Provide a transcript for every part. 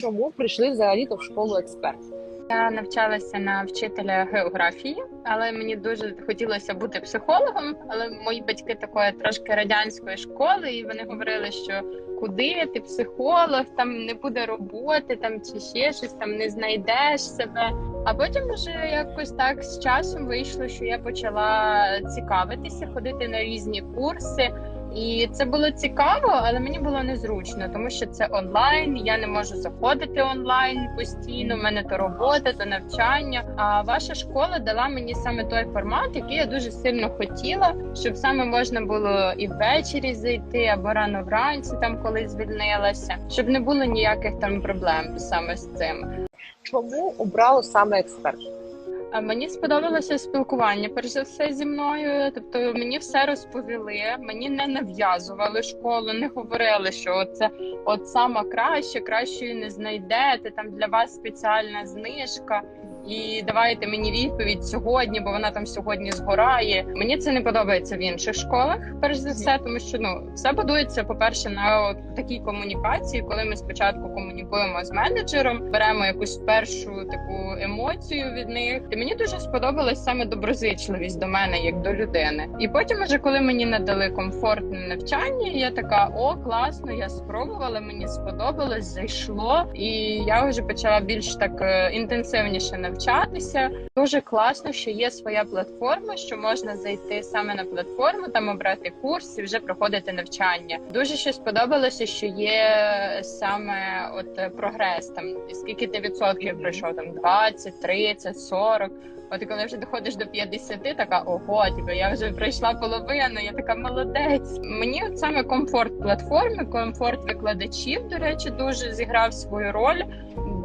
Чому прийшли взагалі то в школу експерт? Я навчалася на вчителя географії, але мені дуже хотілося бути психологом. Але мої батьки такої трошки радянської школи, і вони говорили, що куди ти психолог, там не буде роботи, там чи ще щось там не знайдеш себе. А потім вже якось так з часом вийшло, що я почала цікавитися, ходити на різні курси. І це було цікаво, але мені було незручно, тому що це онлайн. Я не можу заходити онлайн постійно. У мене то робота, то навчання. А ваша школа дала мені саме той формат, який я дуже сильно хотіла, щоб саме можна було і ввечері зайти, або рано вранці, там коли звільнилася, щоб не було ніяких там проблем саме з цим. Чому обрали саме експерт? Мені сподобалося спілкування перш за все зі мною. Тобто мені все розповіли, мені не нав'язували школу, не говорили, що це от саме краще, кращої не знайдете. Там для вас спеціальна знижка. І давайте мені відповідь сьогодні, бо вона там сьогодні згорає. Мені це не подобається в інших школах, перш за все, тому що ну все будується, по-перше, на от такій комунікації, коли ми спочатку комунікуємо з менеджером, беремо якусь першу таку емоцію від них. І мені дуже сподобалась саме доброзичливість до мене, як до людини. І потім, уже коли мені надали комфортне навчання, я така: о, класно, я спробувала, мені сподобалось, зайшло, і я вже почала більш так е, інтенсивніше навчатися. Дуже класно, що є своя платформа, що можна зайти саме на платформу, там обрати курс і вже проходити навчання. Дуже ще сподобалося, що є саме от прогрес. Там скільки ти відсотків пройшов, там 20, 30, 40. От коли вже доходиш до 50, така ого, типу, я вже пройшла половину. Я така молодець. Мені от саме комфорт платформи, комфорт викладачів, до речі, дуже зіграв свою роль.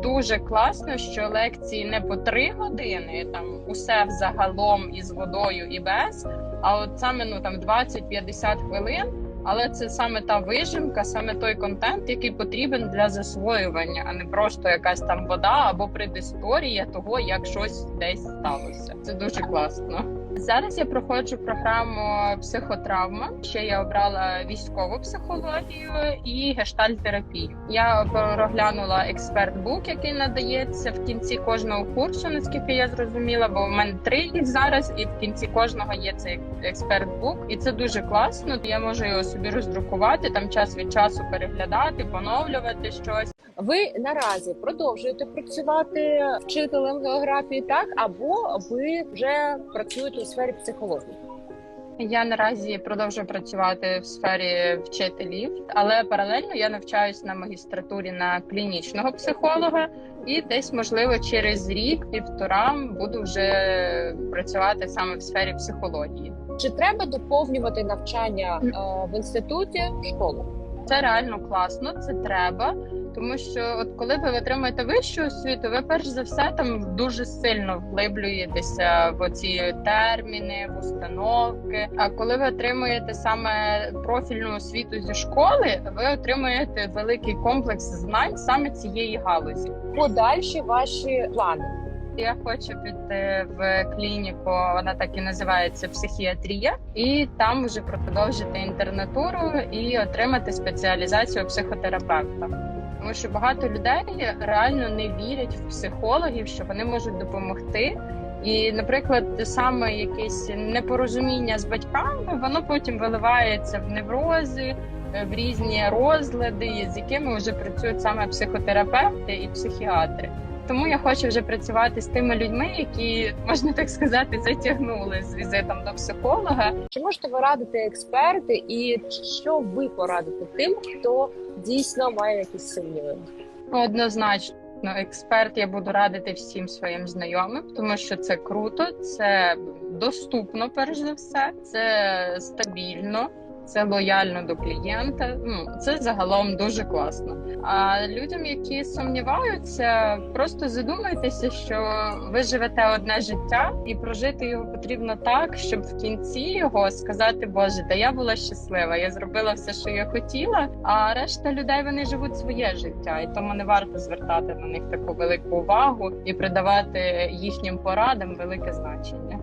Дуже класно, що лекції не по три години, там усе взагалом із водою і без. А от саме ну там 20-50 хвилин. Але це саме та вижимка, саме той контент, який потрібен для засвоювання, а не просто якась там вода або предісторія того, як щось десь сталося. Це дуже класно. Зараз я проходжу програму психотравма. Ще я обрала військову психологію і гештальтерапію. Я проглянула експерт-бук, який надається в кінці кожного курсу, наскільки я зрозуміла, бо в мене три їх зараз, і в кінці кожного є цей експерт-бук, і це дуже класно. Я можу його собі роздрукувати там час від часу переглядати, поновлювати щось. Ви наразі продовжуєте працювати вчителем географії, так або ви вже працюєте сфері психології? Я наразі продовжую працювати в сфері вчителів, але паралельно я навчаюсь на магістратурі на клінічного психолога, і десь, можливо, через рік півтора буду вже працювати саме в сфері психології. Чи треба доповнювати навчання е, в інституті школу? Це реально класно, це треба. Тому що, от коли ви отримуєте вищу освіту, ви перш за все там дуже сильно вглиблюєтеся в ці терміни, в установки. А коли ви отримуєте саме профільну освіту зі школи, ви отримуєте великий комплекс знань саме цієї галузі. Подальші ваші плани. Я хочу піти в клініку, вона так і називається психіатрія, і там вже продовжити інтернатуру і отримати спеціалізацію психотерапевта. Тому що багато людей реально не вірять в психологів, що вони можуть допомогти. І, наприклад, саме якесь непорозуміння з батьками, воно потім виливається в неврози, в різні розлади, з якими вже працюють саме психотерапевти і психіатри. Тому я хочу вже працювати з тими людьми, які можна так сказати, затягнули з візитом до психолога. Чи можете ви радити експерти, і що ви порадите тим, хто дійсно має якісь сумніви? Однозначно, експерт я буду радити всім своїм знайомим, тому що це круто, це доступно, перш за все, це стабільно. Це лояльно до клієнта. Ну це загалом дуже класно. А людям, які сумніваються, просто задумайтеся, що ви живете одне життя, і прожити його потрібно так, щоб в кінці його сказати, Боже, та я була щаслива, я зробила все, що я хотіла. А решта людей вони живуть своє життя, і тому не варто звертати на них таку велику увагу і придавати їхнім порадам велике значення.